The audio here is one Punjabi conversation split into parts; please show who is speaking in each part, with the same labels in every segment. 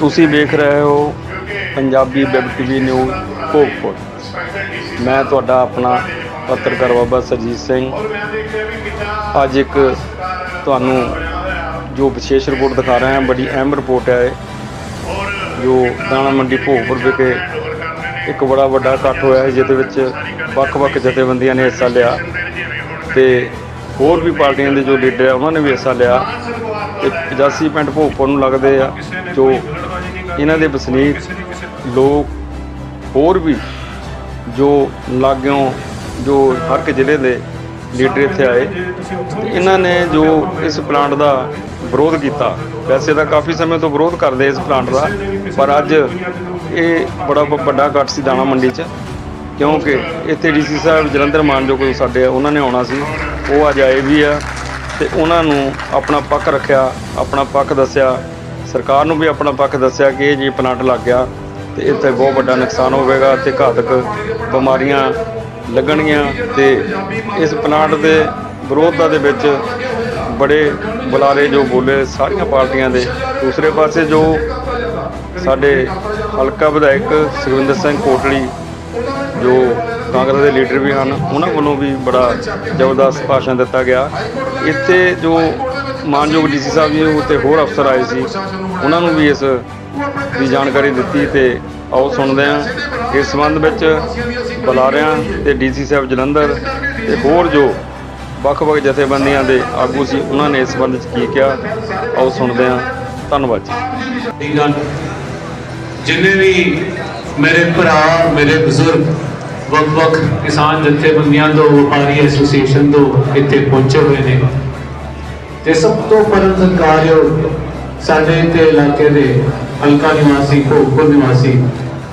Speaker 1: ਤੁਸੀਂ ਵੇਖ ਰਹੇ ਹੋ Punjabi web TV news Bhogpur. ਮੈਂ ਤੁਹਾਡਾ ਆਪਣਾ ਪੱਤਰਕਾਰ ਬਾਬਾ ਸਰਜੀਤ ਸਿੰਘ। ਅੱਜ ਇੱਕ ਤੁਹਾਨੂੰ ਜੋ ਵਿਸ਼ੇਸ਼ ਰਿਪੋਰਟ ਦਿਖਾ ਰਹੇ ਹਾਂ ਬੜੀ ਅਹਿਮ ਰਿਪੋਰਟ ਹੈ ਇਹ, ਜੋ ਦਾਣਾ ਮੰਡੀ ਭੋਗਪੁਰ ਵਿਖੇ ਇੱਕ ਬੜਾ ਵੱਡਾ ਇਕੱਠ ਹੋਇਆ ਹੈ, ਜਿਹਦੇ ਵਿੱਚ ਵੱਖ-ਵੱਖ ਜਥੇਬੰਦੀਆਂ ਨੇ ਹਿੱਸਾ ਲਿਆ ਤੇ ਹੋਰ ਵੀ ਪਾਰਟੀਆਂ ਦੇ ਜੋ ਲੀਡਰ ਆ, ਉਹਨਾਂ ਨੇ ਵੀ ਹਿੱਸਾ ਲਿਆ। 85 ਪਿੰਡ ਭੋਗਪੁਰ ਨੂੰ ਲੱਗਦੇ ਆ, ਜੋ ਇਹਨਾਂ ਦੇ ਵਸਨੀਕ ਲੋਕ ਹੋਰ ਵੀ ਜੋ ਲਾਗਿਓਂ, ਜੋ ਹਰ ਇੱਕ ਜ਼ਿਲ੍ਹੇ ਦੇ ਲੀਡਰ ਇੱਥੇ ਆਏ, ਤੇ ਇਹਨਾਂ ਨੇ ਜੋ ਇਸ ਪਲਾਂਟ ਦਾ ਵਿਰੋਧ ਕੀਤਾ, ਵੈਸੇ ਤਾਂ ਕਾਫੀ ਸਮੇਂ ਤੋਂ ਵਿਰੋਧ ਕਰਦੇ ਇਸ ਪਲਾਂਟ ਦਾ, ਪਰ ਅੱਜ ਇਹ ਬੜਾ ਵੱਡਾ ਇਕੱਠ ਸੀ ਦਾਣਾ ਮੰਡੀ 'ਚ, ਕਿਉਂਕਿ ਇੱਥੇ ਡੀਸੀ ਸਾਹਿਬ ਜਲੰਧਰ ਮਾਨਜੋ ਕੋਲ ਸਾਡੇ ਉਹਨਾਂ ਨੇ ਆਉਣਾ ਸੀ, ਉਹ ਅੱਜ ਆਏ ਵੀ ਆ ਤੇ ਉਹਨਾਂ ਨੂੰ ਆਪਣਾ ਪੱਖ ਰੱਖਿਆ, ਆਪਣਾ ਪੱਖ ਦੱਸਿਆ। ਸਰਕਾਰ ਨੂੰ ਵੀ ਆਪਣਾ ਪੱਖ ਦੱਸਿਆ ਕਿ ਇਹ ਜੀ ਪਲਾਂਟ ਲੱਗ ਗਿਆ ਤੇ ਇੱਥੇ ਬਹੁਤ ਵੱਡਾ ਨੁਕਸਾਨ ਹੋਵੇਗਾ ਤੇ ਘਾਤਕ ਬਿਮਾਰੀਆਂ ਲੱਗਣਗੀਆਂ ਤੇ ਇਸ ਪਲਾਂਟ ਦੇ ਵਿਰੋਧਤਾ ਦੇ ਵਿੱਚ ਬੜੇ ਬੁਲਾਰੇ ਜੋ ਬੋਲੇ ਸਾਰੀਆਂ ਪਾਰਟੀਆਂ ਦੇ। ਦੂਸਰੇ ਪਾਸੇ ਜੋ ਸਾਡੇ ਹਲਕਾ ਵਿਧਾਇਕ ਸੁਖਵਿੰਦਰ ਸਿੰਘ ਕੋਟਲੀ ਜੋ ਕਾਂਗਰਸ ਦੇ ਲੀਡਰ ਵੀ ਹਨ, ਉਹਨਾਂ ਵੱਲੋਂ ਵੀ ਬੜਾ ਜ਼ਬਰਦਸਤ ਭਾਸ਼ਣ ਦਿੱਤਾ ਗਿਆ। ਇੱਥੇ ਜੋ ਮਾਨਯੋਗ ਡੀਸੀ ਸਾਹਿਬ ਜੀ ਉੱਤੇ ਹੋਰ ਅਫਸਰ ਆਏ ਸੀ, ਉਹਨਾਂ ਨੂੰ ਵੀ ਇਸ ਦੀ ਜਾਣਕਾਰੀ ਦਿੱਤੀ ਤੇ ਆਓ ਸੁਣਦੇ ਹਾਂ। ਇਸ ਸੰਬੰਧ ਵਿੱਚ ਬੁਲਾਰਿਆਂ ਤੇ ਡੀਸੀ ਸਾਹਿਬ ਜਲੰਧਰ ਤੇ ਹੋਰ ਜੋ ਵੱਖ-ਵੱਖ ਜਥੇਬੰਦੀਆਂ ਦੇ ਆਗੂ ਸੀ, ਉਹਨਾਂ ਨੇ ਇਸ ਸੰਬੰਧ ਵਿੱਚ ਕੀ ਕਿਹਾ, ਆਓ ਸੁਣਦੇ ਹਾਂ। ਧੰਨਵਾਦ ਜੀ।
Speaker 2: ਜਿੰਨੇ ਵੀ ਮੇਰੇ ਭਰਾ, ਮੇਰੇ ਬਜ਼ੁਰਗ ਵੱਖ-ਵੱਖ ਕਿਸਾਨ ਜਥੇਬੰਦੀਆਂ ਤੋਂ ਵਪਾਰੀ ਐਸੋਸੀਏਸ਼ਨ ਤੋਂ ਇੱਥੇ ਪਹੁੰਚੇ ਹੋਏ ਨੇ। ਤੇ ਸਭ ਤੋਂ ਪਰਮ ਸਤਿਕਾਰਯੋਗ ਸਾਡੇ ਤੇ ਇਲਾਕੇ ਦੇ ਹਲਕਾ ਨਿਵਾਸੀ, ਭੋਗਪੁਰ ਨਿਵਾਸੀ,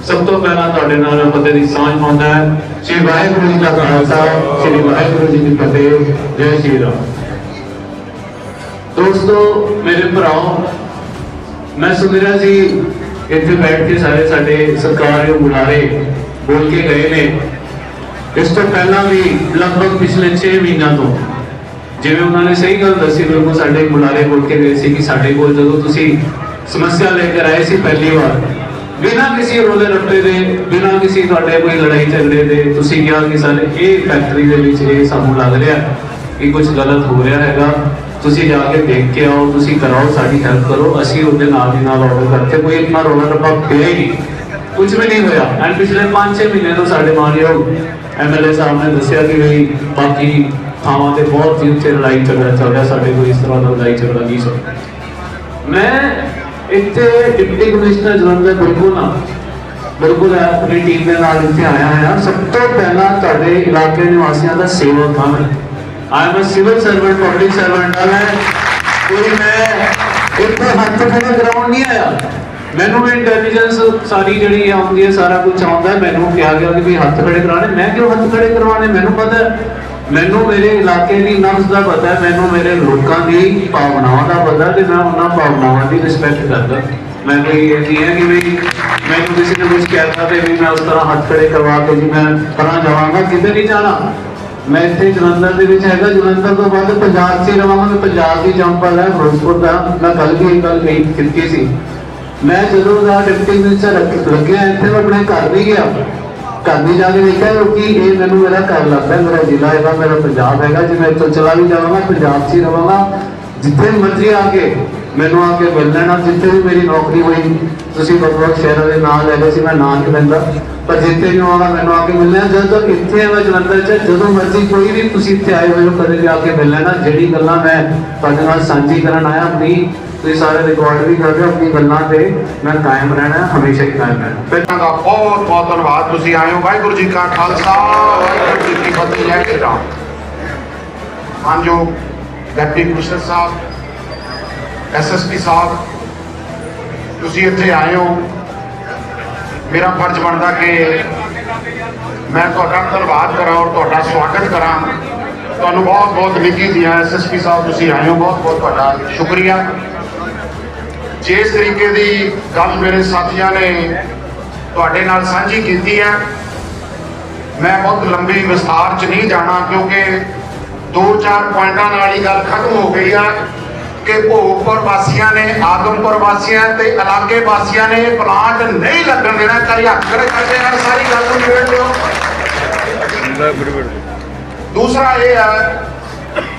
Speaker 2: ਸਭ ਤੋਂ ਪਹਿਲਾਂ ਤੁਹਾਡੇ ਨਾਲ ਫਤਿਹ ਦੀ ਸਾਂਝ ਪਾਉਂਦਾ ਹੈ। ਸ਼੍ਰੀ ਵਾਹਿਗੁਰੂ ਜੀ ਦਾ ਖਾਲਸਾ, ਸ਼੍ਰੀ ਵਾਹਿਗੁਰੂ ਜੀ ਦੀ ਫਤਿਹ, ਜੈ ਸ਼੍ਰੀ ਰਾਮ। ਦੋਸਤੋ, ਮੇਰੇ ਭਰਾਓ, ਮੈਂ ਸੁਣ ਰਿਹਾ ਸੀ, ਇੱਥੇ ਬੈਠ ਕੇ ਸਾਰੇ ਸਾਡੇ ਸਰਕਾਰੀ ਬੁਲਾਰੇ ਬੋਲ ਕੇ ਗਏ ਨੇ। ਇਸ ਤੋਂ ਪਹਿਲਾਂ ਵੀ ਲਗਭਗ ਪਿਛਲੇ 6 ਮਹੀਨਿਆਂ ਤੋਂ, ਜਿਵੇਂ ਉਹਨਾਂ ਨੇ ਸਹੀ ਗੱਲ ਦੱਸੀ, ਬਿਲਕੁਲ ਸਾਡੇ ਬੁਲਾਰੇ ਬੋਲ ਕੇ ਗਏ ਸੀ ਕਿ ਸਾਡੇ ਕੋਲ ਜਦੋਂ ਤੁਸੀਂ ਸਮੱਸਿਆ ਲੈ ਕੇ ਆਏ ਸੀ ਪਹਿਲੀ ਵਾਰ, ਬਿਨਾਂ ਕਿਸੇ ਰੋਲੇ ਰੱਪੇ ਦੇ, ਬਿਨਾਂ ਕਿਸੇ ਤੁਹਾਡੇ ਕੋਈ ਲੜਾਈ ਝਗੜੇ ਦੇ, ਤੁਸੀਂ ਕਿਹਾ ਕਿ ਸਾਡੇ ਇਹ ਫੈਕਟਰੀ ਦੇ ਵਿੱਚ ਇਹ ਸਾਨੂੰ ਲੱਗ ਰਿਹਾ ਕਿ ਕੁਝ ਗਲਤ ਹੋ ਰਿਹਾ ਹੈਗਾ, ਤੁਸੀਂ ਜਾ ਕੇ ਦੇਖ ਕੇ ਆਓ, ਤੁਸੀਂ ਕਰਾਓ, ਸਾਡੀ ਹੈਲਪ ਕਰੋ, ਅਸੀਂ ਉਹਦੇ ਨਾਲ ਦੀ ਨਾਲ ਆਰਡਰ ਕਰਕੇ ਕੋਈ ਇਤਨਾ ਰੋਲਾ ਰੱਪਾ ਪਿਆ ਹੀ ਨਹੀਂ। ਕੁਝ ਵੀ ਨਹੀਂ ਹੋਇਆ ਐਂਡ ਪਿਛਲੇ 5-6 ਮਹੀਨੇ ਤੋਂ ਸਾਡੇ ਮਾਨਯੋਗ ਐਮਐਲਏ ਸਾਹਿਬ ਨੇ ਦੱਸਿਆ ਕਿ ਵੀ ਬਾਕੀ ਥਾਵਾਂ ਤੇ ਬਹੁਤ ਹੀ ਉੱਥੇ ਲੜਾਈ ਝਗੜਾ ਚੱਲ ਰਿਹਾ ਸਾਡੇ ਕੋਈ ਇਸ ਤਰ੍ਹਾਂ ਦਾ ਲੜਾਈ ਝਗੜਾ ਨਹੀਂ ਸੋ ਮੈਂ ਇੱਥੇ ਡਿਪਟੀ ਕਮਿਸ਼ਨਰ ਜਲੰਧਰ ਬਿਲਕੁਲ ਨਾ ਬਿਲਕੁਲ ਹੈ, ਆਪਣੀ ਟੀਮ ਦੇ ਨਾਲ ਇੱਥੇ ਆਇਆ ਹਾਂ ਸਭ ਤੋਂ ਪਹਿਲਾਂ ਤੁਹਾਡੇ ਇਲਾਕੇ ਨਿਵਾਸੀਆਂ ਦਾ ਸੇਵਕ ਹਾਂ। ਮੈਂ I am a civil servant public servant ਹਾਂ ਮੈਂ ਕੋਈ ਮੈਂ ਇੱਥੇ ਹੱਥ ਖੜੇ ਕਰਾਉਣ ਨਹੀਂ ਆਇਆ। ਮੈਨੂੰ ਵੀ ਇੰਟੈਲੀਜੈਂਸ ਸਾਰੀ ਜਿਹੜੀ ਆਉਂਦੀ ਹੈ, ਸਾਰਾ ਕੁਝ ਆਉਂਦਾ ਮੈਨੂੰ ਕਿਹਾ ਗਿਆ ਕਿ ਵੀ ਹੱਥ ਖੜੇ ਕਰਾਣੇ ਮੈਂ ਕਿਉਂ ਹੱਥ ਖੜੇ ਕਰਵਾਣੇ ਮੈਨੂੰ ਪਤਾ ਮੈਨੂੰ ਮੇਰੇ ਇਲਾਕੇ ਦੀ ਨਬਜ਼ ਦਾ ਪਤਾ ਮੈਨੂੰ ਮੇਰੇ ਲੋਕਾਂ ਦੀ ਭਾਵਨਾਵਾਂ ਦਾ ਪਤਾ ਤੇ ਮੈਂ ਉਹਨਾਂ ਭਾਵਨਾਵਾਂ ਦੀ ਰਿਸਪੈਕਟ ਕਰਦਾ। ਮੈਂ ਕੋਈ ਇਹ ਨਹੀਂ ਹੈ ਕਿ ਵੀ ਮੈਨੂੰ ਕਿਸੇ ਨੇ ਕੁਝ ਕਹਿਤਾ ਤੇ ਵੀ ਮੈਂ ਉਸ ਤਰ੍ਹਾਂ ਹੱਥ ਖੜੇ ਕਰਵਾ ਕੇ ਜੀ ਮੈਂ ਪਰਾਂ ਜਾਵਾਂਗਾ, ਕਿਤੇ ਨਹੀਂ ਜਾਣਾ। ਮੈਂ ਇੱਥੇ ਜਲੰਧਰ ਦੇ ਵਿੱਚ ਹੈਗਾ। ਜਲੰਧਰ ਤੋਂ ਬਾਅਦ ਪੰਜਾਬ 'ਚ ਰਵਾਂਗਾ। ਪੰਜਾਬ ਦੀ ਜੰਪਲ ਹੈ, ਫਿਰੋਜ਼ਪੁਰ ਦਾ। ਮੈਂ ਕੱਲ ਵੀ ਗੱਲ ਕਹੀ ਕੀਤੀ ਸੀ। ਮੈਂ ਜਦੋਂ ਦਾ ਡਿਪਟੀ ਮਿਨਿਸਟਰ ਲੱਗਿਆ, ਇੱਥੇ ਮੈਂ ਆਪਣੇ ਘਰ ਵੀ ਗਿਆ। ਘਰ ਵੀ ਜਾ ਕੇ ਦੇਖਿਆ, ਕਿਉਂਕਿ ਇਹ ਮੈਨੂੰ ਮੇਰਾ ਘਰ ਲੱਗਦਾ, ਮੇਰਾ ਜ਼ਿਲ੍ਹਾ ਹੈਗਾ, ਮੇਰਾ ਪੰਜਾਬ ਹੈਗਾ। ਜੇ ਮੈਂ ਇੱਥੋਂ ਚਲਾ ਵੀ ਜਾਵਾਂਗਾ ਪੰਜਾਬ 'ਚ ਹੀ ਰਵਾਂਗਾ। ਜਿੱਥੇ ਮਰਜ਼ੀ ਆ ਕੇ ਮੈਨੂੰ ਆ ਕੇ ਮਿਲ ਲੈਣਾ, ਜਿੱਥੇ ਵੀ ਮੇਰੀ ਨੌਕਰੀ ਹੋਈ। ਤੁਸੀਂ ਵੱਖ-ਵੱਖ ਸ਼ਹਿਰਾਂ ਦੇ ਨਾਂ ਲੈ ਲਏ ਸੀ, ਮੈਂ ਨਾਂ ਨਹੀਂ ਲੈਂਦਾ। ਪਰ ਜਿੱਥੇ ਵੀ ਆਉਣਾ, ਮੈਨੂੰ ਆ ਕੇ ਮਿਲਣਾ ਜਦੋਂ ਤੱਕ ਇੱਥੇ ਮੈਂ ਜਲੰਧਰ 'ਚ ਜਦੋਂ ਮਰਜ਼ੀ ਕੋਈ ਵੀ ਤੁਸੀਂ ਇੱਥੇ ਆਏ ਹੋਏ ਹੋ, ਕਦੇ ਵੀ ਆ ਕੇ ਮਿਲ ਲੈਣਾ। ਜਿਹੜੀ ਗੱਲਾਂ ਮੈਂ ਤੁਹਾਡੇ ਨਾਲ ਸਾਂਝੀ ਕਰਨ ਆਇਆ, ਆਪਣੀ ਤੁਸੀਂ ਸਾਰੇ ਰਿਕਾਰਡ ਵੀ ਕਰਦੇ ਹੋ, ਆਪਣੀ ਗੱਲਾਂ ਤੇ ਮੈਂ ਕਾਇਮ ਰਹਿਣਾ, ਹਮੇਸ਼ਾ ਹੀ ਕਾਇਮ ਰਹਿਣਾ।
Speaker 3: ਪਹਿਲਾਂ ਦਾ ਬਹੁਤ ਬਹੁਤ ਧੰਨਵਾਦ, ਤੁਸੀਂ ਆਏ ਹੋ, ਵਾਹਿਗੁਰੂ ਜੀ ਕਾ ਖਾਲਸਾ, ਵਾਹਿਗੁਰੂ ਜੀ ਕੀ ਫਤਿਹ, ਜੈ ਸ਼੍ਰੀ ਰਾਮ। ਮਾਨਯੋਗ ਡਿਪਟੀ ਕਮਿਸ਼ਨਰ ਸਾਹਿਬ ਐਸਐਸਪੀ ਸਾਹਿਬ, ਤੁਸੀਂ ਇੱਥੇ ਆਏ ਹੋ। ਮੇਰਾ ਫਰਜ਼ ਬਣਦਾ ਕਿ ਮੈਂ ਤੁਹਾਡਾ ਧੰਨਵਾਦ ਕਰਾਂ ਔਰ ਤੁਹਾਡਾ ਸਵਾਗਤ ਕਰਾਂ। ਤੁਹਾਨੂੰ ਬਹੁਤ ਬਹੁਤ ਨਿੱਘੀ ਦੀਆਂ ਐਸਐਸਪੀ ਸਾਹਿਬ ਤੁਸੀਂ ਆਏ ਹੋ, ਬਹੁਤ ਬਹੁਤ ਤੁਹਾਡਾ ਸ਼ੁਕਰੀਆ। ਜਿਸ ਤਰੀਕੇ ਦੀ ਗੱਲ ਮੇਰੇ ਸਾਥੀਆਂ ਨੇ ਤੁਹਾਡੇ ਨਾਲ ਸਾਂਝੀ ਕੀਤੀ ਹੈ ਮੈਂ ਬਹੁਤ ਲੰਬੀ ਵਿਸਥਾਰ ਚ ਨਹੀਂ ਜਾਣਾ ਕਿਉਂਕਿ ਦੋ ਚਾਰ ਪੁਆਇੰਟਾਂ ਨਾਲ ਹੀ ਗੱਲ ਖਤਮ ਹੋ ਗਈ ਆ ਕਿ ਭੋਗਪੁਰ ਵਾਸੀਆਂ ਨੇ ਆਦਮਪੁਰ ਵਾਸੀਆਂ ਤੇ ਇਲਾਕੇ ਵਾਸੀਆਂ ਨੇ ਪਲਾਂਟ ਨਹੀਂ ਲੱਗਣ ਦੇਣਾ ਕਰੀ ਹੱਥ ਖੜੇ ਕਰਦੇ ਨਾਲ ਸਾਰੀ ਗੱਲ ਨੂੰ ਨਿਬੇੜ ਦਿਓ ਦੂਸਰਾ ਇਹ ਹੈ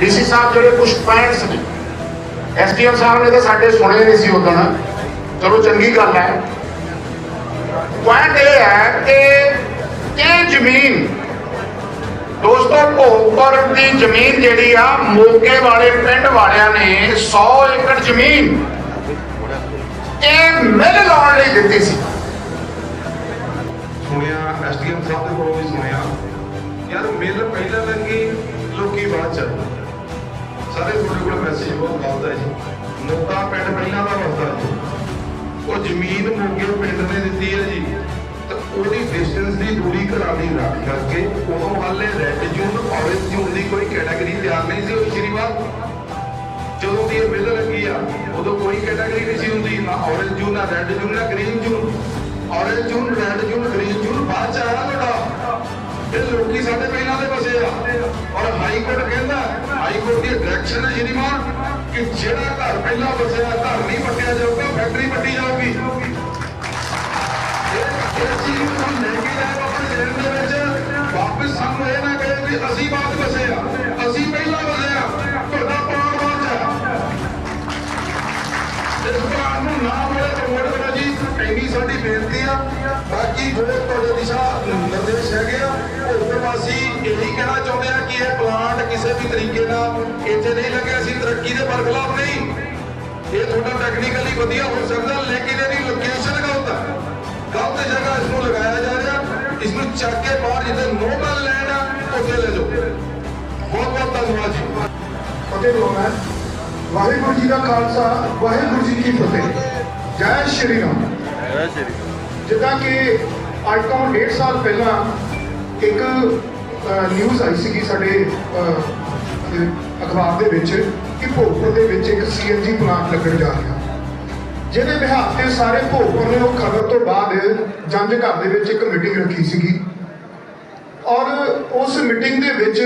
Speaker 3: ਡੀਸੀ ਸਾਹਿਬ ਜਿਹੜੇ ਕੁਝ ਪੁਆਇੰਟਸ ਨੇ ਐਸਡੀਐਮ ਸਾਹਿਬ ਨੇ ਤਾਂ ਸਾਡੇ ਸੁਣੇ ਨਹੀਂ ਸੀ ਉਦੋਂ। ਚਲੋ, ਚੰਗੀ ਗੱਲ ਹੈ। ਪੁਆਇੰਟ ਇਹ ਹੈ ਕਿ ਇਹ ਜ਼ਮੀਨ ਦੋਸਤੋ, ਭੋਗਪੁਰ ਦੀ ਜ਼ਮੀਨ ਜਿਹੜੀ ਆ, ਮੋਗੇ ਵਾਲੇ ਪਿੰਡ ਵਾਲਿਆਂ ਨੇ 100 ਏਕੜ ਜ਼ਮੀਨ ਇਹ ਮਿਲ ਲਾਉਣ ਲਈ ਦਿੱਤੀ ਸੀ।
Speaker 4: ਸੁਣਿਆ, ਐਸਡੀਐਮ ਸਾਹਿਬ ਦੇ ਕੋਲੋਂ ਵੀ ਸੁਣਿਆ। ਯਾਰ, ਮਿਲ ਪਹਿਲਾਂ ਲੱਗੀ ਲੋਕੀ ਬਾਅਦ ਚ ਸਾਰੇ ਤੁਹਾਡੇ ਕੋਲ ਮੈਸੇਜ ਬਹੁਤ ਗਲਤ ਹੈ ਜੀ। ਮੋਗਾ ਪਿੰਡ ਪਹਿਲਾਂ ਦਾ ਵਸਦਾ ਜੀ। ਉਹ ਜ਼ਮੀਨ ਮੋਗੇ ਪਿੰਡ ਨੇ ਦਿੱਤੀ ਹੈ ਜੀ। ਤਾਂ ਉਹਦੀ ਡਿਸਟੈਂਸ ਦੀ ਦੂਰੀ ਘਰਾਂ ਰੱਖ ਕਰਕੇ ਉਦੋਂ ਹਾਲੇ ਰੈੱਡ ਜ਼ੋਨ ਔਰੇਂਜ ਜ਼ੋਨ ਦੀ ਕੋਈ ਕੈਟਾਗਰੀ ਤਿਆਰ ਨਹੀਂ ਸੀ ਉਹ ਸ਼੍ਰੀਵਾਲ। ਜਦੋਂ ਦੀ ਇਹ ਬਿੱਲ ਲੱਗੀ ਆ, ਉਦੋਂ ਕੋਈ ਕੈਟਾਗਰੀ ਨਹੀਂ ਸੀ ਹੁੰਦੀ। ਨਾ ਔਰੇਂਜ ਜੂਨ ਨਾ ਰੈੱਡ ਜੂਨ ਨਾ green zone orange zone red zone green zone ਬਾਅਦ ਚ ਆਇਆ ਤੁਹਾਡਾ ਇਹ ਲੋਕੀ ਸਾਡੇ ਪਹਿਲਾਂ ਦੇ ਬਸੇ ਆ। ਔਰ ਹਾਈ ਕੋਰਟ ਕਹਿੰਦਾ, ਹਾਈ ਕੋਰਟ ਦੀ ਡਾਇਰੈਕਸ਼ਨ ਹੈ ਸ਼੍ਰੀਮਾਨ ਕਿ ਜਿਹੜਾ ਘਰ ਪਹਿਲਾਂ ਵਸਿਆ, ਘਰ ਨਹੀਂ ਪੱਟਿਆ ਜਾਊਗਾ ਫੈਕਟਰੀ ਪੱਟੀ ਜਾਊਗੀ। ਇਹ ਇਹ ਚੀਜ਼ ਨੂੰ ਲੈ ਕੇ ਜਾਓ ਆਪਣੇ ਜੇਲ੍ਹ ਦੇ ਵਿੱਚ। ਵਾਪਸ ਸਾਨੂੰ ਇਹ ਨਾ ਕਹੇ ਕਿ ਅਸੀਂ ਬਾਅਦ ਵਸੇ ਆ। ਅਸੀਂ ਵੀ ਤਰੀਕੇ ਨਾਲ ਇੱਥੇ ਨਹੀਂ ਲੱਗਿਆ ਅਸੀਂ ਤਰੱਕੀ ਦੇ ਬਰਖਲਾਫ ਨਹੀਂ। ਇਹ ਤੁਹਾਡਾ ਟੈਕਨੀਕਲੀ ਵਧੀਆ ਹੋ ਸਕਦਾ ਲੇਕਿਨ ਇਹਦੀ ਲੋਕੇਸ਼ਨ ਗਲਤ ਹੈ ਗਲਤ ਜਗ੍ਹਾ ਇਸ ਨੂੰ ਲਗਾਇਆ ਜਾ ਰਿਹਾ। ਇਸ ਨੂੰ ਚੱਕ ਕੇ ਬਾਹਰ ਜਿੱਥੇ ਨੋਬਲ ਲੈਂਡ ਆ ਉੱਥੇ ਲੈ ਜਾਓ। ਬਹੁਤ ਬਹੁਤ ਧੰਨਵਾਦ ਜੀ।
Speaker 5: ਫਤਿਹ ਬੁਲਾਉਣਾ ਹੈ ਵਾਹਿਗੁਰੂ ਜੀ ਦਾ ਖਾਲਸਾ ਵਾਹਿਗੁਰੂ ਜੀ ਕੀ ਫਤਿਹ। ਜੈ ਸ਼੍ਰੀ ਰਾਮ। ਜਿੱਦਾਂ ਕਿ ਅੱਜ ਤੋਂ 1.5 ਸਾਲ ਪਹਿਲਾਂ ਇੱਕ ਨਿਊਜ਼ ਆਈ ਸੀਗੀ ਸਾਡੇ ਅਹ, ਅਹ, ਅਖਬਾਰ ਦੇ ਵਿੱਚ ਕਿ ਭੋਪੁਰ ਦੇ ਵਿੱਚ ਇੱਕ ਸੀਐਨਜੀ ਪਲਾਂਟ ਲੱਗਣ ਜਾ ਰਿਹਾ। ਜਿਹਦੇ ਵਿਹਾਰ ਤੇ ਸਾਰੇ ਭੋਗਪੁਰ ਨੇ ਉਹ ਖਬਰ ਤੋਂ ਬਾਅਦ ਜੰਜ ਘਰ ਦੇ ਵਿੱਚ ਇੱਕ ਮੀਟਿੰਗ ਰੱਖੀ ਸੀਗੀ। ਔਰ ਉਸ ਮੀਟਿੰਗ ਦੇ ਵਿੱਚ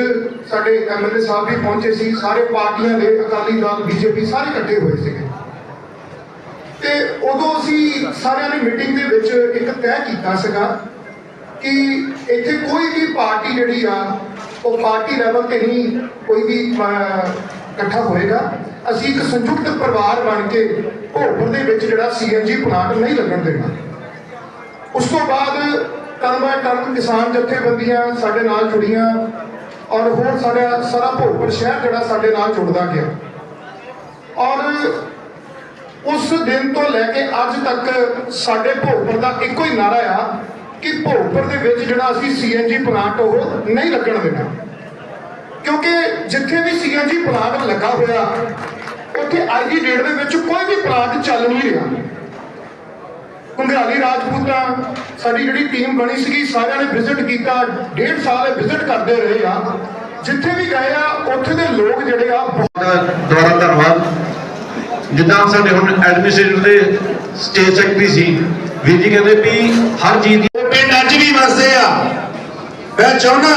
Speaker 5: ਸਾਡੇ ਐਮਐਲਏ ਸਾਹਿਬ ਵੀ ਪਹੁੰਚੇ ਸੀ। ਸਾਰੇ ਪਾਰਟੀਆਂ ਦੇ, ਅਕਾਲੀ ਦਲ ਬੀਜੇਪੀ ਸਾਰੇ ਇਕੱਠੇ ਹੋਏ ਸੀਗੇ। ਤੇ ਉਦੋਂ ਅਸੀਂ ਸਾਰਿਆਂ ਨੇ ਮੀਟਿੰਗ ਦੇ ਵਿੱਚ ਇੱਕ ਤੈਅ ਕੀਤਾ ਸੀਗਾ ਕਿ ਇੱਥੇ ਕੋਈ ਵੀ ਪਾਰਟੀ ਜਿਹੜੀ ਆ ਉਹ ਪਾਰਟੀ ਲੈਵਲ ਤੇ ਨਹੀਂ ਕੋਈ ਵੀ ਇਕੱਠਾ ਹੋਏਗਾ। ਅਸੀਂ ਇੱਕ ਸੰਯੁਕਤ ਪਰਿਵਾਰ ਬਣ ਕੇ ਭੋਗਪੁਰ ਦੇ ਵਿੱਚ ਜਿਹੜਾ ਸੀਐਨਜੀ ਪਲਾਂਟ ਨਹੀਂ ਲੱਗਣ ਦੇਣਾ। ਉਸ ਤੋਂ ਬਾਅਦ ਟਰਨ ਬਾਏ ਟਰਨ ਕਿਸਾਨ ਜਥੇਬੰਦੀਆਂ ਸਾਡੇ ਨਾਲ ਜੁੜੀਆਂ ਔਰ ਹੋਰ ਸਾਡਾ ਸਾਰਾ ਭੋਗਪੁਰ ਸ਼ਹਿਰ ਜਿਹੜਾ ਸਾਡੇ ਨਾਲ ਜੁੜਦਾ ਗਿਆ। ਔਰ ਉਸ ਦਿਨ ਤੋਂ ਲੈ ਕੇ ਅੱਜ ਤੱਕ ਸਾਡੇ ਭੋਗਪੁਰ ਦਾ ਇੱਕੋ ਹੀ ਨਾਰਾ ਆ ਕਿ ਭੋਗਪੁਰ ਦੇ ਵਿੱਚ ਜਿਹੜਾ ਅਸੀਂ ਸੀਐਨਜੀ ਪਲਾਂਟ ਉਹ ਨਹੀਂ ਲੱਗਣ ਦੇਣਾ। ਕਿਉਂਕਿ ਜਿੱਥੇ ਵੀ ਸੀਐਨਜੀ ਪਲਾਂਟ ਲੱਗਾ ਹੋਇਆ, ਉੱਥੇ ਅੱਜ ਦੀ ਡੇਟ ਦੇ ਵਿੱਚ ਕੋਈ ਵੀ ਪਲਾਂਟ ਚੱਲ ਨਹੀਂ ਰਿਹਾ। ਘੁੰਗਰਾਲੀ ਰਾਜਪੂਤਾਂ, ਸਾਡੀ ਜਿਹੜੀ ਟੀਮ ਬਣੀ ਸੀਗੀ, ਸਾਰਿਆਂ ਨੇ ਵਿਜ਼ਿਟ ਕੀਤਾ, ਡੇਢ ਸਾਲ ਵਿਜ਼ਿਟ ਕਰਦੇ ਰਹੇ ਆ। ਜਿੱਥੇ ਵੀ ਗਏ ਆ, ਉੱਥੇ ਦੇ ਲੋਕ ਜਿਹੜੇ ਆ ਬਹੁਤ
Speaker 4: ਦੁਆਰਾ ਧੰਨਵਾਦ। ਜਿੱਦਾਂ ਸਾਡੇ ਹੁਣ ਐਡਮਿਨਿਸਟ੍ਰੇਟਰ ਦੇ ਸਟੇਟ ਸੈਕਟਰੀ ਸੀ, ਵੀਰ ਜੀ ਕਹਿੰਦੇ ਵੀ ਹਰ ਚੀਜ਼ ਦੀ
Speaker 3: ਵਸਦੇ ਆ ਮੈਂ ਚਾਹੁੰਦਾ